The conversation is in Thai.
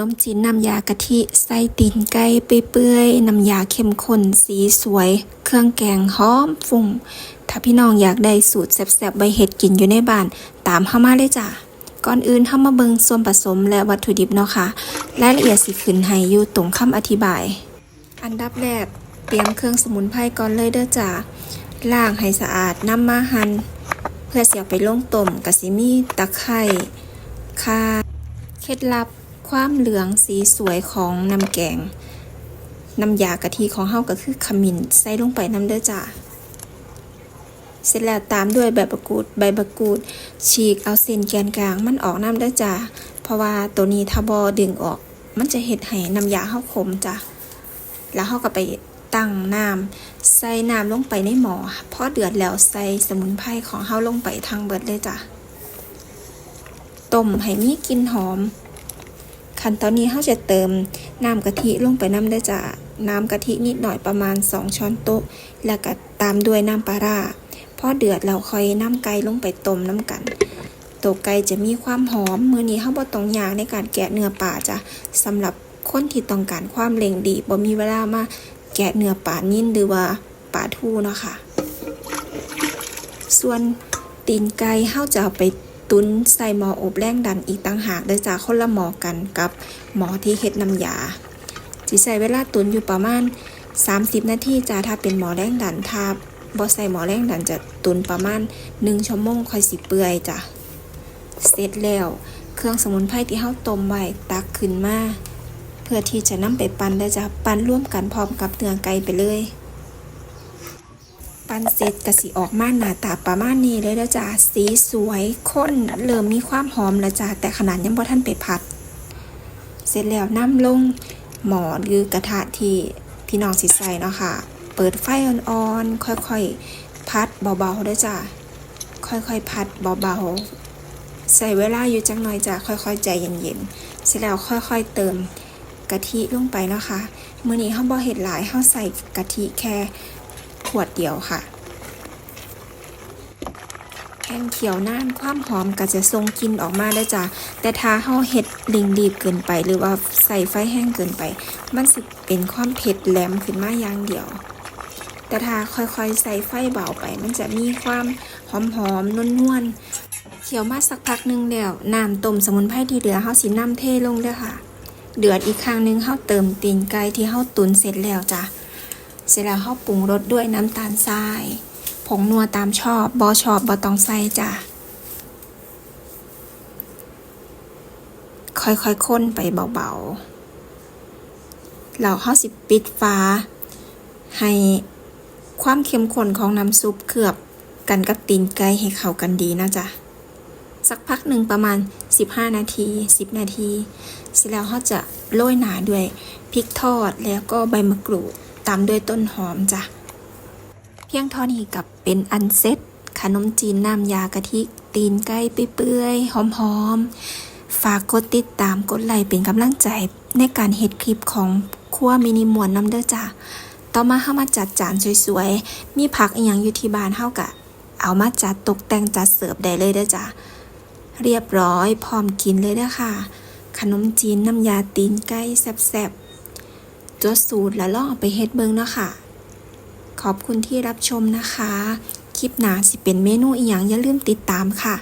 นมจีนน้ำยากะทิใส่ตีนไก่เปื่อยๆน้ำยาเข้มข้นสีสวย เครื่องแกงหอมฟุ้งถ้าพี่น้องอยากได้สูตรแซ่บๆใบเห็ดกินอยู่ในบ้าน ตามเข้ามาเลยจ้ะก่อนอื่นเข้ามาเบิงส่วนผสมและวัตถุดิบเนาะค่ะรายละเอียดสิขึ้นให้อยู่ตรงคำอธิบาย อันดับแรกเตรียมเครื่องสมุนไพรก่อนเลยเด้อจ้ะล้างให้สะอาดนำมาหั่นเพื่อเสียไปลงต้มกะสิมีตะไคร้ข่าเคล็ดลับ ความเหลืองสีสวยของน้ำแกง น้ำยากะทิของเฮาก็คือขมิ้นใส่ลงไปน้ำเด้อจ้าเสร็จแล้วตามด้วยใบมะกรูด ใบมะกรูด ฉีกเอาเส้นแกนกลางมันออกน้ำเด้อจ้าเพราะว่าตัวนี้ถ้าบอดึงออก มันจะเห็ดให้น้ำยาเฮาขมจ้ะแล้วเฮาก็ไปตั้งน้ำใส่น้ำลงไปในหม้อพอเดือดแล้วใส่สมุนไพรของเฮาลงไปทางเบิดเลยจ้ะต้มให้มีกลิ่นหอม ขั้นตอนนี้เราจะเติมน้ำกะทิลงไปน้ำได้จ้ะน้ำกะทินิดหน่อยประมาณ 2 ช้อนโต๊ะ แล้วก็ตามด้วยน้ำปลาร้าพอเดือดเราค่อยน้ำไก่ลงไปต้มน้ำกันตัวไก่จะมีความหอมมือนี้เราบ่ต้องยากในการแกะเนื้อปลาจ้ะสำหรับคนที่ต้องการความเร่งดีบ่มีเวลามาแกะเนื้อปลานิ่นหรือว่าปลาทูเนาะค่ะ ส่วนตีนไก่เฮาจะเอาไป ตุนใส่หมออบแรงดันอีกต่างหากเด้จ้าคนละหมอกันกับหมอที่เฮ็ดน้ำยาสิใช้เวลาตุนอยู่ประมาณ 30 นาทีจ้าถ้าเป็นหมอแรงดันถ้าบ่ใส่หมอแรงดันจะตุนประมาณ 1ชั่วโมงค่อยสิเปื่อยจ้ะเสร็จแล้ว เครื่องสมุนไพรที่เฮาต้มไว้ตักขึ้นมาเพื่อที่จะนำไปปั่นได้จ้ะปั่นร่วมกันพร้อมกับเนื้อไก่ไปเลย ปั้นเสร็จกะสิออกมาหน้าตาประมาณนี้เลยแล้วจ้าสีสวยข้นเริ่มมีความหอมแล้วจ้าแต่ขนาดยังบ่ทันไปผัด เสร็จแล้วน้ำลงหมอหรือกระทะที่พี่น้องสิใส่เนาะค่ะ เปิดไฟอ่อนๆค่อยๆพัดเบาๆเด้อจ้าค่อยๆพัดเบาๆใส่เวลาอยู่จังหน่อยจ้าค่อยๆใจเย็นๆเสร็จแล้วค่อยๆเติมกะทิลงไปเนาะค่ะมื้อนี้เฮาบ่เฮ็ดหลายเฮาใส่กะทิแค่ ขวดเดียวค่ะแห้งเขียวน่านความหอมก็จะทรงกลิ่นออกมาได้จ้ะแต่ถ้าเฮาเฮ็ดลิงดีบเกินไป หรือว่าใส่ไฟแห้งเกินไป มันสิเป็นความเผ็ดแหลมขึ้นมาอย่างเดียว แต่ถ้าค่อยๆใส่ไฟเบาไป มันจะมีความหอมๆนวลๆเคี่ยวมาสักพักหนึงแล้วน้ำต้มสมุนไพรที่เหลือเฮาสิน้ำเทลงเด้อค่ะ เดือดอีกครั้งหนึงเฮาเติมตีนไก่ที่เฮาตุ๋นเสร็จแล้วจ้ะ เสร็จแล้วเขาปรุงรสด้วยน้ำตาลทราย ผงนัวตามชอบบอชอบบอตองใส่จ้ะ ค่อยๆค้นไปเบาๆแล้วเขาสิบปิดฟ้า ให้ความเข้มข้นของน้ำซุปเคลือบกันกับตีนไก่ให้เข้ากันดีนะจ๊ะสักพักหนึ่งประมาณ 15 นาที 10 นาที เสร็จแล้วเขาจะโรยหนาด้วยพริกทอดแล้วก็ใบมะกรูด ตามด้วยต้นหอมจ้ะ เพียงเท่านี้กับเป็นอันเซ็ตขนมจีนน้ำยากะทิ ตีนไก่เปื่อยๆหอมๆ ฝากกดติดตามกดไลค์เป็นกำลังใจในการเฮ็ดคลิปของครัวมินิมวนน้ำเด้อจ้ะ ต่อมาเข้ามาจัดจานสวยๆ มีผักอีหยังอยู่ที่บ้านเฮากะ เอามาจัดตกแต่งจัดเสิร์ฟได้เลยเด้อจ้ะ เรียบร้อยพร้อมกินเลยเด้อค่ะ ขนมจีนน้ำยาตีนไก่แซ่บๆ จดสูตรแล้วลองเอาไปเฮ็ดเบิ่งเนาะค่ะ ขอบคุณที่รับชมนะคะ คลิปหน้าสิเป็นเมนูอีหยังอย่าลืมติดตามค่ะ